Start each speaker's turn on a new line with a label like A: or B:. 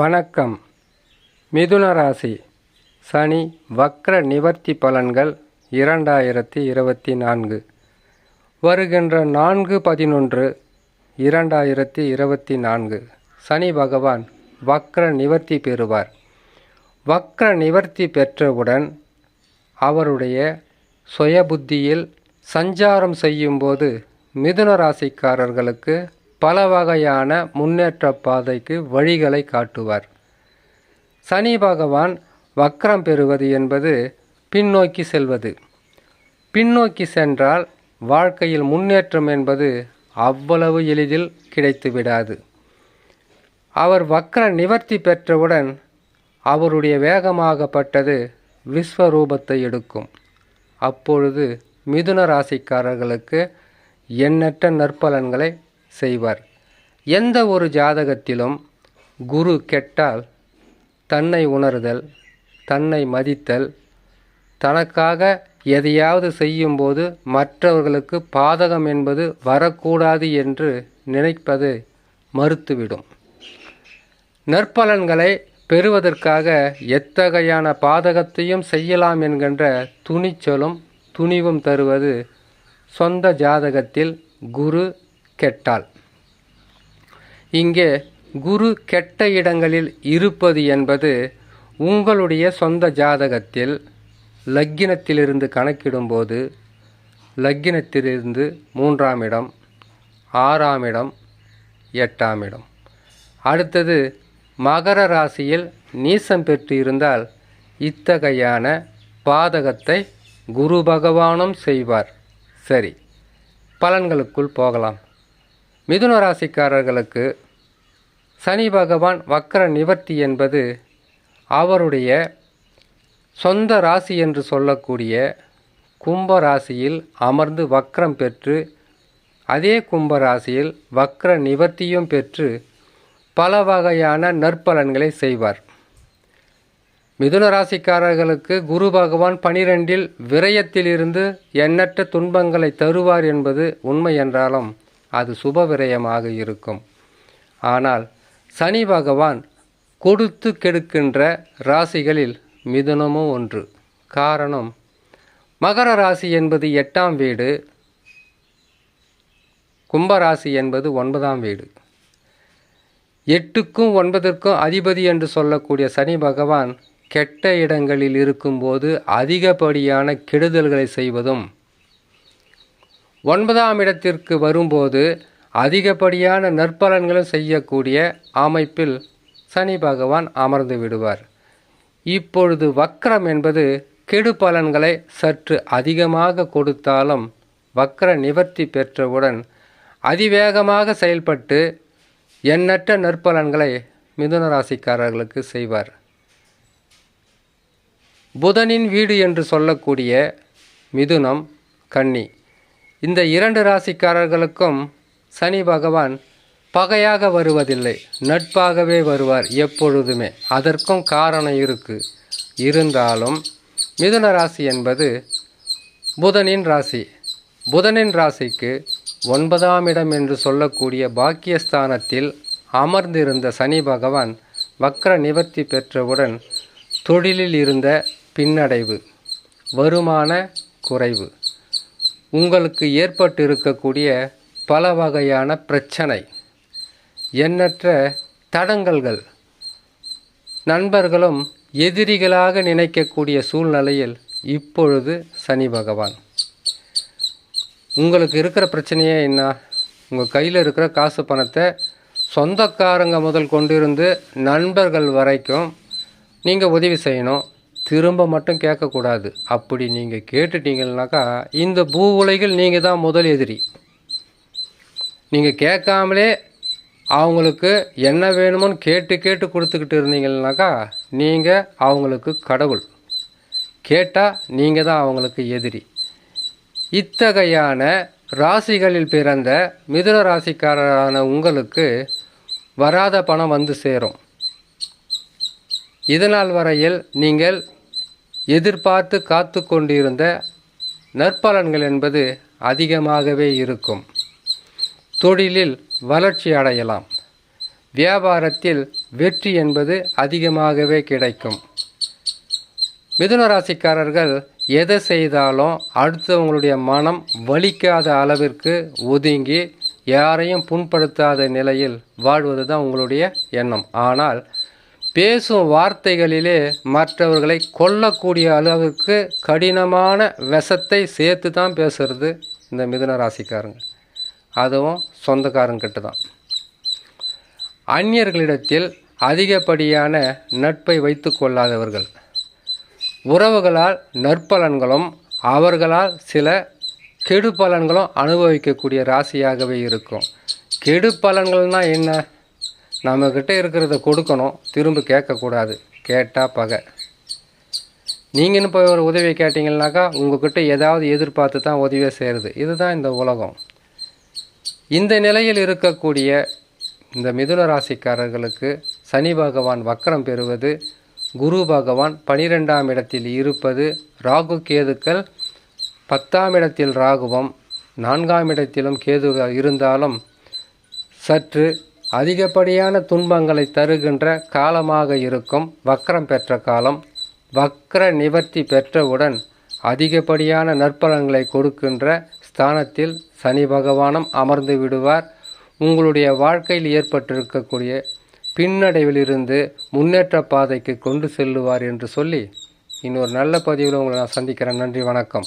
A: வணக்கம். மிதுன ராசி. சனி வக்ர நிவர்த்தி பலன்கள் இரண்டாயிரத்தி இருபத்தி நான்கு. வருகின்ற நான்கு பதினொன்று இரண்டாயிரத்தி இருபத்தி நான்கு. சனி பகவான் வக்ர நிவர்த்தி பெறுவார். வக்ர நிவர்த்தி பெற்றவுடன் அவருடைய சுயபுத்தியில் சஞ்சாரம் செய்யும்போது மிதுன ராசிக்காரர்களுக்கு பல வகையான முன்னேற்ற பாதைக்கு வழிகளை காட்டுவார். சனி பகவான் வக்ரம் பெறுவது என்பது பின்னோக்கி செல்வது. பின்னோக்கி சென்றால் வாழ்க்கையில் முன்னேற்றம் என்பது அவ்வளவு எளிதில் கிடைத்து விடாது அவர் வக்ர நிவர்த்தி பெற்றவுடன் அவருடைய வேகமாகப்பட்டது விஸ்வரூபத்தை எடுக்கும். அப்பொழுது மிதுன ராசிக்காரர்களுக்கு எண்ணற்ற நற்பலன்களை செய்வார். எந்த ஒரு ஜாதகத்திலும் குரு கெட்டால் தன்னை உணர்தல் தன்னை மதித்தல் தனக்காக எதையாவது செய்யும்போது மற்றவர்களுக்கு பாதகம் என்பது வரக்கூடாது என்று நினைப்பது மறுத்துவிடும். நற்பலன்களை பெறுவதற்காக எத்தகையான பாதகத்தையும் செய்யலாம் என்கின்ற துணிச்சலும் துணிவும் தருவது சொந்த ஜாதகத்தில் குரு கெட்டால் இங்கே குரு கெட்ட இடங்களில் இருப்பது என்பது உங்களுடைய சொந்த ஜாதகத்தில் லக்கினத்திலிருந்து கணக்கிடும்போது லக்கினத்திலிருந்து மூன்றாம் இடம் ஆறாம் இடம் எட்டாம் இடம். அடுத்தது மகர ராசியில் நீசம் பெற்று இருந்தால் இத்தகையான பாதகத்தை குரு பகவானும் செய்வார். சரி பலன்களுக்குள் போகலாம். மிதுன ராசிக்காரர்களுக்கு சனி பகவான் வக்கர நிவர்த்தி என்பது அவருடைய சொந்த ராசி என்று சொல்லக்கூடிய கும்ப ராசியில் அமர்ந்து வக்ரம் பெற்று அதே கும்ப ராசியில் வக்ர நிவர்த்தியும் பெற்று பல வகையான நற்பலன்களை செய்வார். மிதுன ராசிக்காரர்களுக்கு குரு பகவான் பனிரெண்டில் விரயத்திலிருந்து எண்ணற்ற துன்பங்களை தருவார் என்பது உண்மை என்றாலும் அது சுப விரயமாக இருக்கும். ஆனால் சனி பகவான் கொடுத்து கெடுக்கின்ற ராசிகளில் மிதுனமும் ஒன்று. காரணம் மகர ராசி என்பது எட்டாம் வீடு கும்பராசி என்பது ஒன்பதாம் வீடு. எட்டுக்கும் ஒன்பதற்கும் அதிபதி என்று சொல்லக்கூடிய சனி பகவான் கெட்ட இடங்களில் இருக்கும்போது அதிகப்படியான கெடுதல்களை செய்வதும் ஒன்பதாம் இடத்திற்கு வரும்போது அதிகப்படியான நற்பலன்களும் செய்யக்கூடிய அமைப்பில் சனி பகவான் அமர்ந்து விடுவார். இப்பொழுது வக்ரம் என்பது கெடு பலன்களை சற்று அதிகமாக கொடுத்தாலும் வக்ர நிவர்த்தி பெற்றவுடன் அதிவேகமாக செயல்பட்டு எண்ணற்ற நற்பலன்களை மிதுன ராசிக்காரர்களுக்கு செய்வார். புதனின் வீடு என்று சொல்லக்கூடிய மிதுனம் கன்னி. இந்த இரண்டு ராசிக்காரர்களுக்கும் சனி பகவான் பகையாக வருவதில்லை. நட்பாகவே வருவார் எப்பொழுதுமே. அதற்கும் காரணம் இருக்கு. இருந்தாலும் மிதுன ராசி என்பது புதனின் ராசி. புதனின் ராசிக்கு ஒன்பதாம் இடம் என்று சொல்லக்கூடிய பாக்கியஸ்தானத்தில் அமர்ந்திருந்த சனி பகவான் வக்ர நிவர்த்தி பெற்றவுடன் தொழிலில் இருந்த பின்னடைவு வருமான குறைவு. உங்களுக்கு ஏற்பட்டு இருக்கக்கூடிய பல வகையான பிரச்சனை. எண்ணற்ற தடங்கல்கள். நண்பர்களும் எதிரிகளாக நினைக்கக்கூடிய சூழ்நிலையில் இப்பொழுது சனி பகவான். உங்களுக்கு இருக்கிற பிரச்சனையே என்ன? உங்கள் கையில் இருக்கிற காசு பணத்தை சொந்தக்காரங்க முதல் கொண்டிருந்து நண்பர்கள் வரைக்கும் நீங்கள் உதவி செய்யணும். திரும்ப மட்டும் கேட்கக்கூடாது. அப்படி நீங்கள் கேட்டுட்டீங்கன்னாக்கா இந்த பூ உலகில் நீங்கள் தான் முதல் எதிரி. நீங்கள் கேட்காமலே அவங்களுக்கு என்ன வேணுமோன்னு கேட்டு கேட்டு கொடுத்துக்கிட்டு இருந்தீங்கன்னாக்கா நீங்கள் அவங்களுக்கு கடவுள். கேட்டால் நீங்கள் தான் அவங்களுக்கு எதிரி. இத்தகையான ராசிகளில் பிறந்த மிதுன ராசிக்காரரான உங்களுக்கு வராத பணம் வந்து சேரும். இதனால் வரையில் நீங்கள் எதிர்பார்த்து காத்து கொண்டிருந்த நற்பலன்கள் என்பது அதிகமாகவே இருக்கும். தொழிலில் வளர்ச்சி அடையலாம். வியாபாரத்தில் வெற்றி என்பது அதிகமாகவே கிடைக்கும். மிதுன ராசிக்காரர்கள் எதை செய்தாலும் அடுத்தவங்களுடைய மனம் வலிக்காத அளவிற்கு ஒதுங்கி யாரையும் புண்படுத்தாத நிலையில் வாழ்வது தான் உங்களுடைய எண்ணம். ஆனால் பேசும் வார்த்தைகளிலே மற்றவர்களை கொல்லக்கூடிய அளவுக்கு கடினமான விஷத்தை சேர்த்து தான் பேசுறது இந்த மிதுன ராசிக்காரங்க. அதுவும் சொந்தக்காரங்கிட்ட தான். அந்நியர்களிடத்தில் அதிகப்படியான நட்பை வைத்து கொள்ளாதவர்கள். உறவுகளால் நற்பலன்களும் அவர்களால் சில கெடு பலன்களும் அனுபவிக்கக்கூடிய ராசியாகவே இருக்கும். கெடு பலன்கள்னால் என்ன? நம்மக்கிட்ட இருக்கிறத கொடுக்கணும். திரும்ப கேட்கக்கூடாது. கேட்டால் பகை. நீங்கன்னு போய் ஒரு உதவியை கேட்டிங்கன்னாக்கா உங்கள்கிட்ட ஏதாவது எதிர்பார்த்து தான் உதவியை செய்கிறது இதுதான் இந்த உலகம். இந்த நிலையில் இருக்கக்கூடிய இந்த மிதுன ராசிக்காரர்களுக்கு சனி பகவான் வக்கரம் பெறுவது குரு பகவான் பனிரெண்டாம் இடத்தில் இருப்பது ராகு கேதுக்கள் பத்தாம் இடத்தில் ராகுவம் நான்காம் இடத்திலும் கேது இருந்தாலும் சற்று அதிகப்படியான துன்பங்களை தருகின்ற காலமாக இருக்கும் வக்ரம் பெற்ற காலம் வக்ர நிவர்த்தி பெற்றவுடன் அதிகப்படியான நற்பலன்களை கொடுக்கின்ற ஸ்தானத்தில் சனி பகவானும் அமர்ந்து விடுவார். உங்களுடைய வாழ்க்கையில் ஏற்பட்டிருக்கக்கூடிய பின்னடைவிலிருந்து முன்னேற்ற பாதைக்கு கொண்டு செல்லுவார் என்று சொல்லி இன்னொரு நல்ல பதிவில் உங்களை நான் சந்திக்கிறேன். நன்றி வணக்கம்.